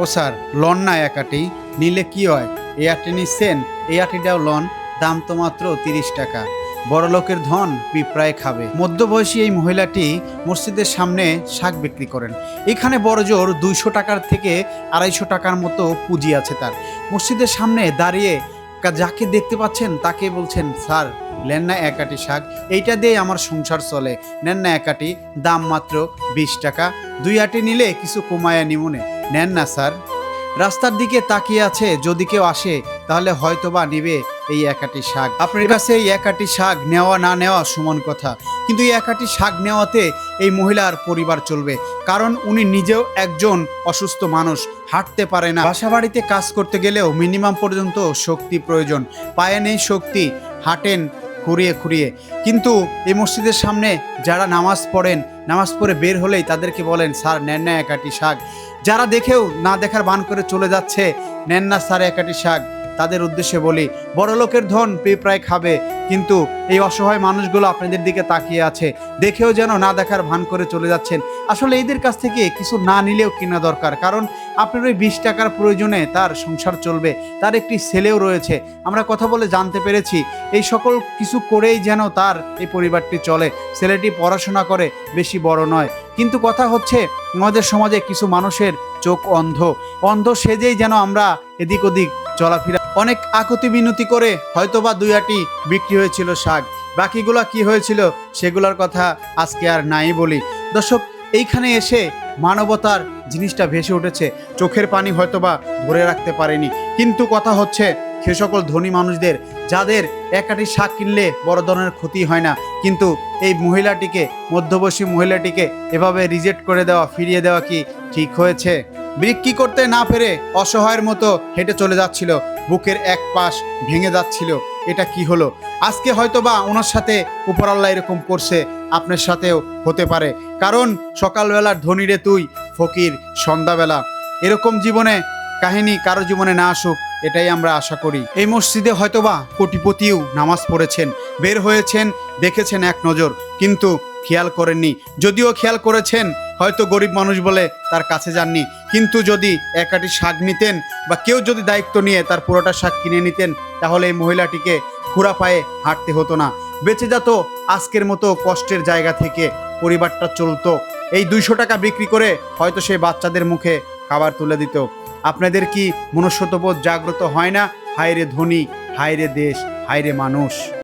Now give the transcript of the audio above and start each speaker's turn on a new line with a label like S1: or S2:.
S1: ও sir, loan না এক আটি নিলে কি হয়? এই আটি নিচ্ছেন? এই আটিটাও লন। দাম তো মাত্র তিরিশ টাকা। বড় লোকের ধন পিঁপড়ায় খাবে। মধ্যবয়সী এই মহিলাটি মসজিদের সামনে শাক বিক্রি করেন। এখানে বড় জোর দুইশো টাকার থেকে আড়াইশো টাকার মতো পুঁজি আছে তার। মসজিদের সামনে দাঁড়িয়ে যাকে দেখতে পাচ্ছেন তাকে বলছেন, স্যার, নেন না একাটি শাক। এইটা দিয়ে আমার সংসার চলে। নেন না একাটি। দাম মাত্র বিশ টাকা। দুই আটি নিলে কিছু কমায়া নিমুনে। নেন না, স্যার। রাস্তার দিকে তাকিয়ে আছে, যদি কেউ আসে, তাহলে হয়তোবা নিবে এই একাটি শাক। আপনার কাছে এই একাটি শাক নেওয়া না নেওয়া সমান কথা। কিন্তু এই একাটি শাক নেওয়াতে এই মহিলার পরিবার চলবে। কারণ উনি নিজেও একজন অসুস্থ মানুষ, হাঁটতে পারে না। বাসা বাড়িতে কাজ করতে গেলেও মিনিমাম পর্যন্ত শক্তি প্রয়োজন। পায়ে নেই শক্তি, হাঁটেন খুঁড়িয়ে খুঁড়িয়ে কিন্তু এই মসজিদের সামনে যারা নামাজ পড়েন, নামাজ পড়ে বের হলেই তাদেরকে বলেন, স্যার ন্যান্না একাটি শাক। যারা দেখেও না দেখার বান করে চলে যাচ্ছে ন্যান্না স্যার একাটি শাক। তাদের উদ্দেশ্যে বলি, বড়লোকের ধন পিঁপড়ায় খাবে কিন্তু এই অসহায় মানুষগুলো আপনাদের দিকে তাকিয়ে আছে। দেখেও যেন না দেখার ভান করে চলে যাচ্ছেন। আসলে এদের কাছ থেকে কিছু না নিলেও কেনা দরকার। কারণ আপনার ওই বিশ টাকার প্রয়োজনে তার সংসার চলবে। তার একটি ছেলেও রয়েছে। আমরা কথা বলে জানতে পেরেছি, এই সকল কিছু করেই যেন তার এই পরিবারটি চলে। ছেলেটি পড়াশোনা করে, বেশি বড় নয়। কিন্তু কথা হচ্ছে, আমাদের সমাজে কিছু মানুষের চোখ অন্ধ। অন্ধ সেজেই যেন আমরা এদিক ওদিক চলাফেরা অনেক আকুতি বিনতি করে হয়তোবা দুই আটি বিক্রি হয়েছিল শাক। বাকিগুলা কি হয়েছিল সেগুলোর কথা আজকে আর নাই বলি। দর্শক, এইখানে এসে মানবতার জিনিসটা ভেসে উঠেছে। চোখের পানি হয়তোবা ধরে রাখতে পারেনি। কিন্তু কথা হচ্ছে, সে সকল ধনী মানুষদের, যাদের একাটি শাক কিনলে বড় ধরনের ক্ষতি হয় না। কিন্তু এই মহিলাটিকে, মধ্যবয়সী মহিলাটিকে এভাবে রিজেক্ট করে দেওয়া, ফিরিয়ে দেওয়া কি ঠিক হয়েছে? বিক্রি করতে না পেরে অসহায়ের মতো হেঁটে চলে যাচ্ছিল। বুকের এক পাশ ভেঙে যাচ্ছিল। এটা কি হলো? আজকে হয়তোবা ওনার সাথে উপরাল্লাহ এরকম করছে, আপনার সাথেও হতে পারে। কারণ সকালবেলার ধনীরে তুই, ফকির, সন্ধ্যাবেলা। এরকম জীবনে কাহিনী কারও জীবনে না আসুক, এটাই আমরা আশা করি। এই মসজিদে হয়তোবা কোটিপতিও নামাজ পড়েছেন, বের হয়েছেন, দেখেছেন এক নজর। কিন্তু খেয়াল করেননি। যদিও খেয়াল করেছেন হয়তো গরিব মানুষ বলে তার কাছে যাননি। কিন্তু যদি একাটি শাক নিতেন বা কেউ যদি দায়িত্ব নিয়ে তার পুরোটা শাক কিনে নিতেন, তাহলে এই মহিলাটিকে খুঁড়া পায়ে হাঁটতে হতো না। বেঁচে যেত আজকের মতো কষ্টের জায়গা থেকে, পরিবারটা চলতো। এই দুইশো টাকা বিক্রি করে হয়তো সেই বাচ্চাদের মুখে খাবার তুলে দিত। আপনাদের কি মনুষ্যত্ববোধ জাগ্রত হয় না? হায়রে ধনী, হায়রে দেশ, হায়রে মানুষ।